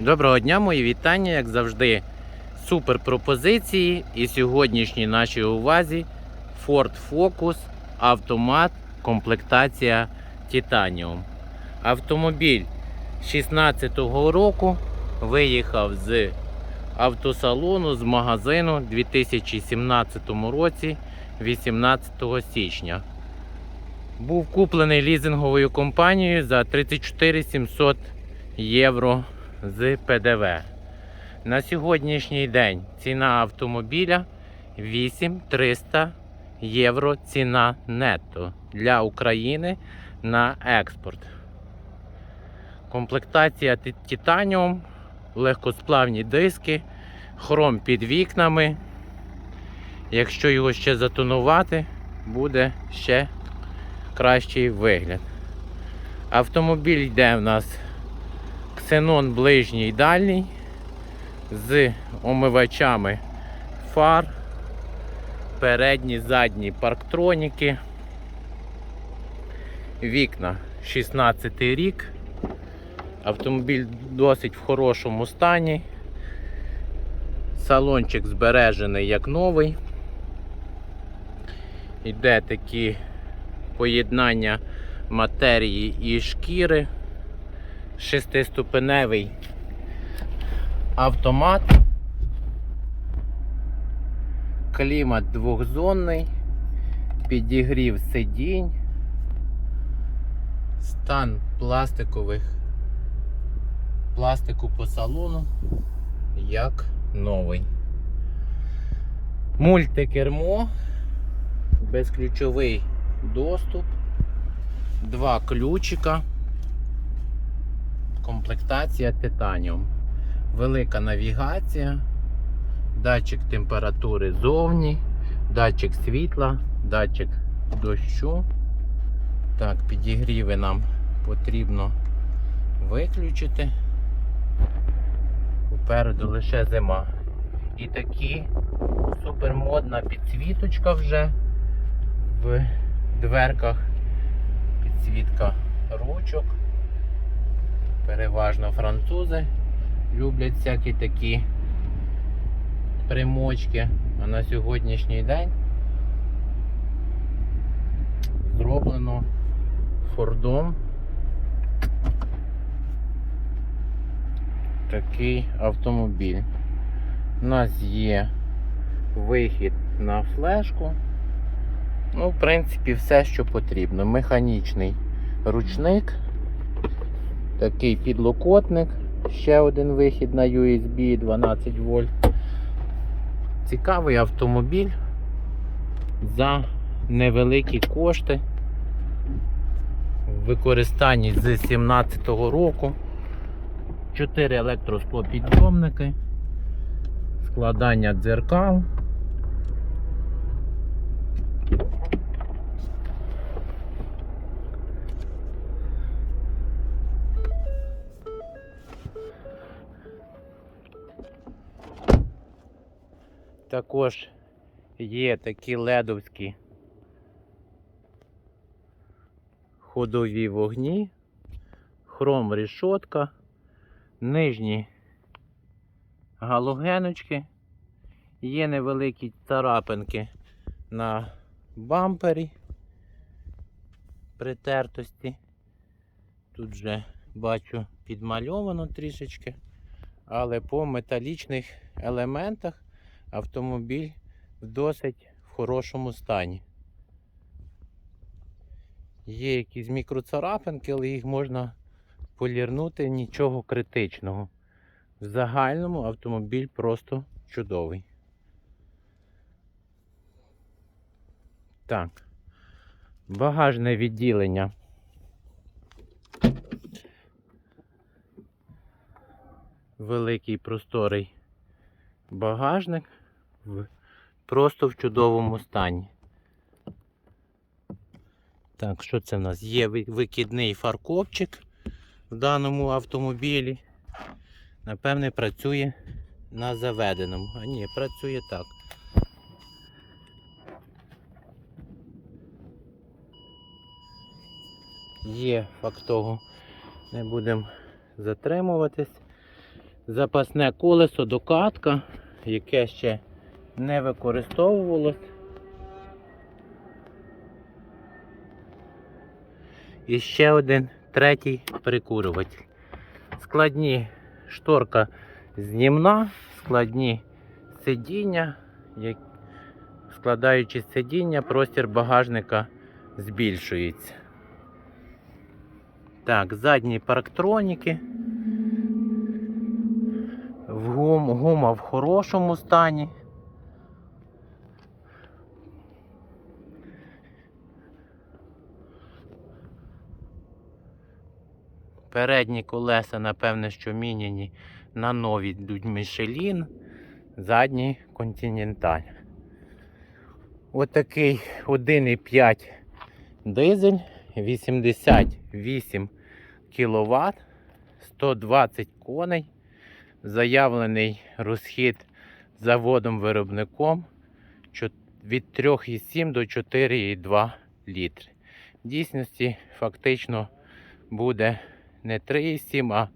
Доброго дня, мої вітання, як завжди, супер пропозиції. І сьогоднішній нашій увазі Ford Focus автомат, комплектація Titanium. Автомобіль 16-го року виїхав з автосалону з магазину у 2017 році, 18 січня. Був куплений лізинговою компанією за 34 700 євро з ПДВ. На сьогоднішній день ціна автомобіля 8300 євро ціна нетто для України на експорт. Комплектація титаніум, легкосплавні диски, хром під вікнами. Якщо його ще затонувати, буде ще кращий вигляд. Автомобіль йде в нас ксенон ближній і дальній з омивачами фар, передні, задні парктроніки, вікна 16 рік. Автомобіль досить в хорошому стані. Салончик збережений як новий. Іде такі поєднання матерії і шкіри. Шестиступеневий автомат. Клімат двохзонний, підігрів сидінь, стан пластикових пластику по салону як новий. Мультикермо, безключовий доступ, два ключика, комплектація титаніум, велика навігація, датчик температури зовні, датчик світла, датчик дощу. Так, підігріви нам потрібно виключити. Попереду лише зима. І такі супермодна підсвіточка вже в дверках. Підсвітка ручок. Переважно французи люблять всякі такі примочки. А на сьогоднішній день зроблено фордом такий автомобіль. У нас є вихід на флешку. Ну, в принципі, все, що потрібно. Механічний ручник, такий підлокотник, ще один вихід на USB 12 вольт. Цікавий автомобіль за невеликі кошти в використанні з 2017 року. 4 електросклопідйомники, складання дзеркал. Також є такі ледовські ходові вогні, хром рішотка нижні галогеночки, є невеликі царапинки на бампері притертості. Тут вже бачу підмальовано трішечки, але по металічних елементах автомобіль в досить в хорошому стані. Є якісь мікроцарапинки, але їх можна полірнути нічого критичного. В загальному автомобіль просто чудовий. Так. Багажне відділення. Великий просторий багажник просто в чудовому стані. Так, що це в нас? Є ви- викидний фаркопчик в даному автомобілі. Напевне, працює на заведеному. А ні, працює так. Є факт того. Не будемо затримуватись. запасне колесо докатка, яке ще не використовувалось. І ще один третій прикурюватель. Складні шторка знімна, складні сидіння. Складаючи сидіння, простір багажника збільшується. Так, задні парктроніки. Гума в хорошому стані. Передні колеса, напевне, що міняні на нові йдуть Michelin, задні Continental. Отакий 1,5 дизель, 88 кВт, 120 коней. Заявлений розхід заводом-виробником від 3,7 до 4,2 літри. В дійсності фактично буде не 3,7, а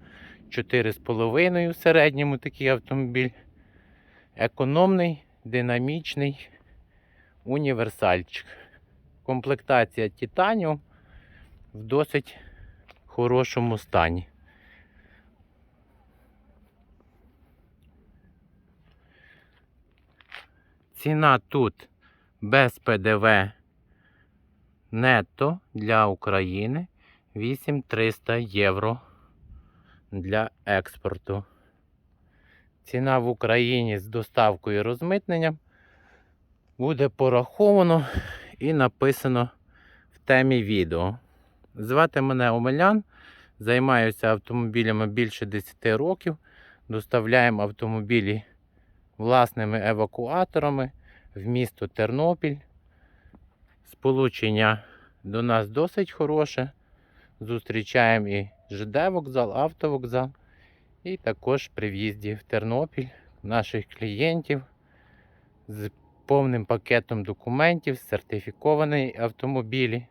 4,5 в середньому такий автомобіль. Економний, динамічний універсальчик. Комплектація Титаніум в досить хорошому стані. Ціна тут без ПДВ нетто для України 8300 євро для експорту. Ціна в Україні з доставкою і розмитненням буде пораховано і написано в темі відео. Звати мене Омелян. Займаюся автомобілями більше 10 років. Доставляємо автомобілі власними евакуаторами в місто Тернопіль. Сполучення до нас досить хороше. Зустрічаємо і ЖД вокзал, автовокзал. І також при в'їзді в Тернопіль наших клієнтів з повним пакетом документів, сертифіковані автомобілі.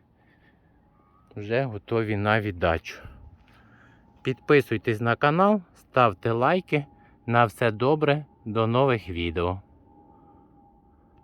Вже готові на віддачу. Підписуйтесь на канал, ставте лайки. На все добре, до нових відео.